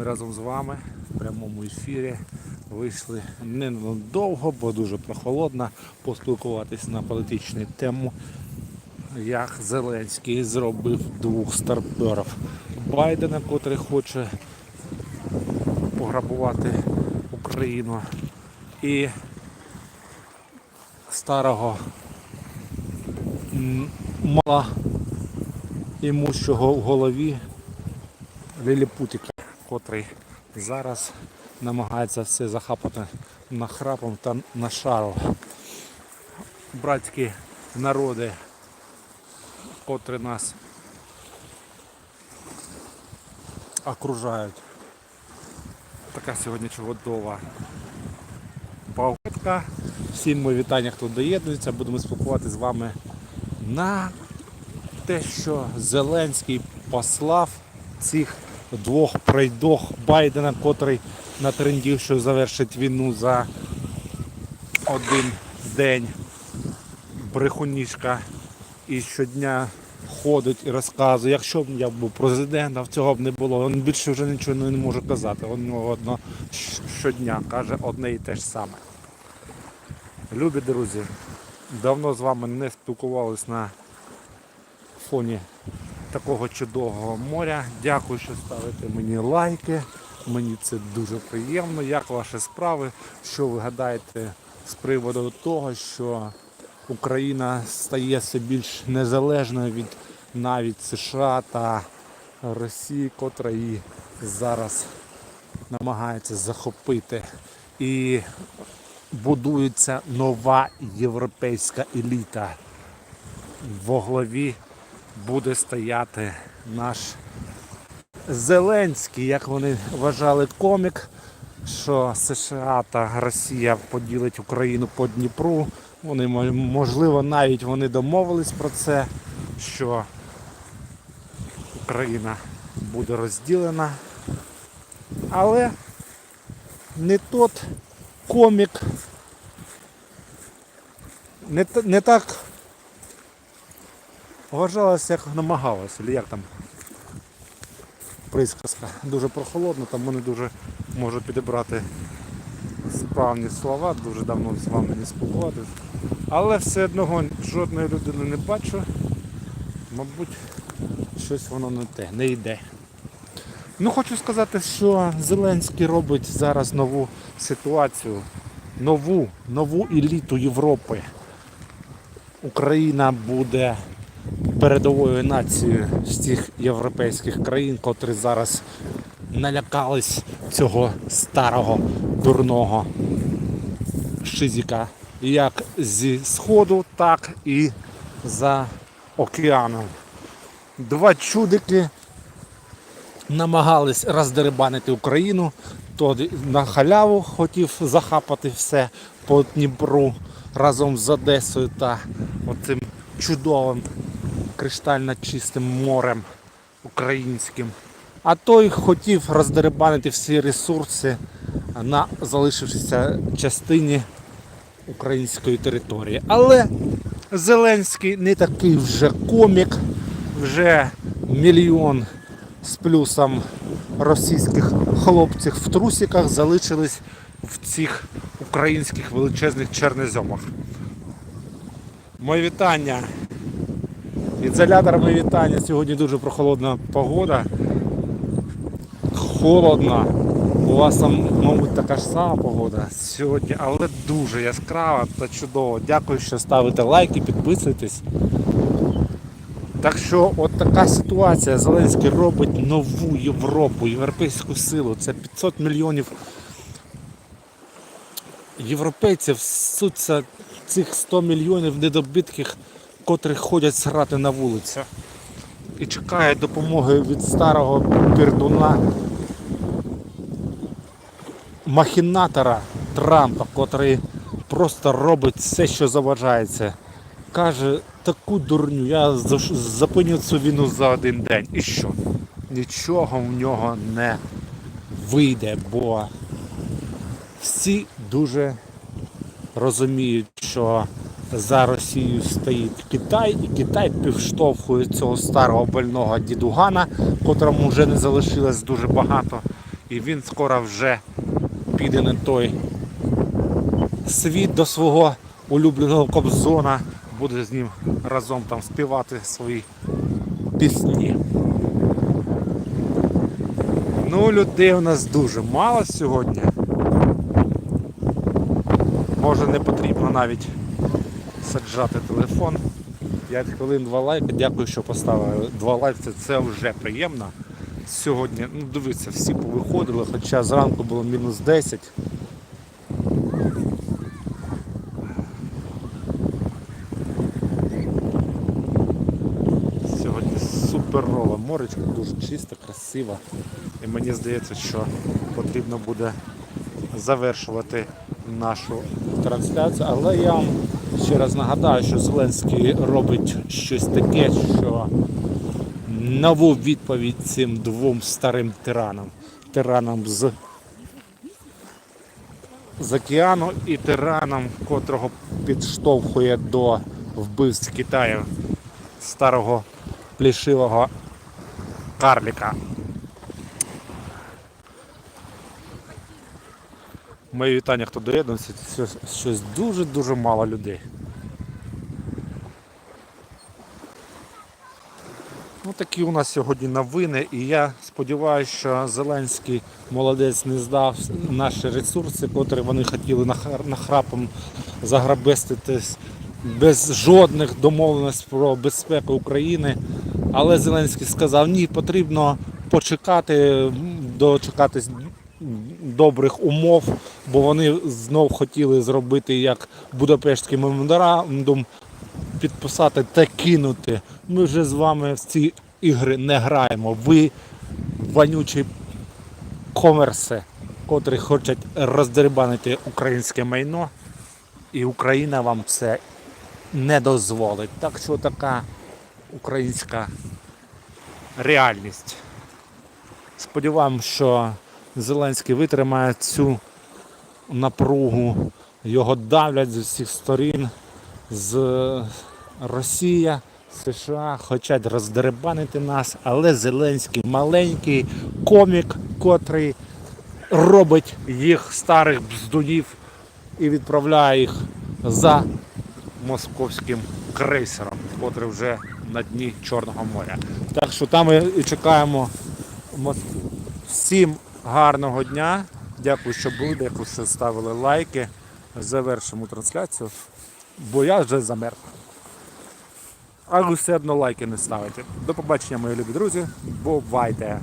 Ми разом з вами в прямому ефірі вийшли ненадовго, бо дуже прохолодно, поспілкуватись на політичну тему, як Зеленський зробив двох старперів. Байдена, котрий хоче пограбувати Україну, і старого мала імущого в голові Ліліпутіка, котрий зараз намагається все захапати нахрапом та нашаром. Братські народи, котрі нас окружають. Така сьогодні чудова павка. Всім мої вітання, хто доєднується. Будемо спілкуватися з вами на те, що Зеленський послав цих двох пройдох Байдена, котрий натрендів, що завершить війну за один день. Брехунішка і щодня ходить і розказує, якщо б я був президентом, цього б не було. Він більше вже нічого не може казати. Він одно щодня каже одне і те ж саме. Любі друзі, давно з вами не спілкувались на фоні такого чудового моря. Дякую, що ставите мені лайки. Мені це дуже приємно. Як ваші справи? Що ви гадаєте з приводу того, що Україна стає все більш незалежною від навіть США та Росії, котра її зараз намагається захопити. І будується нова європейська еліта. Во главі буде стояти наш Зеленський, як вони вважали комік, що США та Росія поділить Україну по Дніпру. Вони можливо навіть вони домовились про це, що Україна буде розділена. Але не тот комік, не, не так вважалося, як намагалося, чи як там присказка. Дуже прохолодно, тому не дуже можу підібрати справні слова, дуже давно з вами не спілкуватися. Але все одного жодної людини не бачу. Мабуть, щось воно не те, не йде. Ну хочу сказати, що Зеленський робить зараз нову ситуацію, нову, нову еліту Європи. Україна буде передовою нацією з тих європейських країн, котрі зараз налякались цього старого дурного шизіка. Як зі сходу, так і за океаном. Два чудики намагались роздерибанити Україну, то на халяву хотів захапати все по Дніпру разом з Одесою та оцим чудовим криштально чистим морем українським. А той хотів роздерибанити всі ресурси на залишившійся частині української території. Але Зеленський не такий вже комік, вже мільйон з плюсом російських хлопців в трусиках залишились в цих українських величезних чорноземах. Моє вітання. Моє вітання. Сьогодні дуже прохолодна погода. Холодно. У вас там, мабуть, така ж сама погода сьогодні, але дуже яскрава та чудово. Дякую, що ставите лайки, підписуєтесь. Так що от така ситуація. Зеленський робить нову Європу, європейську силу. Це 500 мільйонів європейців суться цих 100 мільйонів недобитких, котрі ходять срати на вулицю. І чекають допомоги від старого пердуна махінатора Трампа, котрий просто робить все, що заважається. Каже, таку дурню, я зупиню цю війну за один день. І що? Нічого в нього не вийде, бо всі дуже розуміють, що за Росією стоїть Китай, і Китай підштовхує цього старого больного дідугана, котрому вже не залишилось дуже багато. І він скоро вже піде на той світ до свого улюбленого Кобзона, буде з ним разом там співати свої пісні. Ну, людей у нас дуже мало сьогодні. Може не потрібно навіть саджати телефон. 5 хвилин, 2 лайки. Дякую, що поставили 2 лайки. Це вже приємно. Сьогодні, ну дивіться, всі повиходили, хоча зранку було мінус 10. Сьогодні суперове моречко, дуже чисте, красиво. І мені здається, що потрібно буде завершувати нашу трансляцію. Але я вам ще раз нагадаю, що Зеленський робить щось таке, що нову відповідь цим двом старим тиранам. Тиранам з, з океану і тиранам, котрого підштовхує до вбивств Китаю старого плішивого карліка. Мої вітання, хто доєднався, щось, щось дуже-дуже мало людей. Ну, такі у нас сьогодні новини, і я сподіваюся, що Зеленський молодець не здав наші ресурси, котрі вони хотіли нахрапом заграбеститись без жодних домовленостей про безпеку України. Але Зеленський сказав, ні, потрібно почекати, дочекатись добрих умов, бо вони знов хотіли зробити як Будапештський меморандум, підписати та кинути. Ми вже з вами в ці ігри не граємо. Ви вонючі комерси, котрі хочуть роздерибанити українське майно, і Україна вам це не дозволить. Так що така українська реальність. Сподіваємось, що Зеленський витримає цю напругу. Його давлять з усіх сторін. З Росія, США хочуть роздеребанити нас, але Зеленський маленький комік, котрий робить їх старих бздунів і відправляє їх за московським крейсером, котрий вже на дні Чорного моря. Так що там і чекаємо Москву. Всім гарного дня. Дякую, що були, дякую, що ставили лайки. Завершимо трансляцію, бо я вже замерз. Але все одно лайки не ставите. До побачення, мої любі друзі. Бувайте!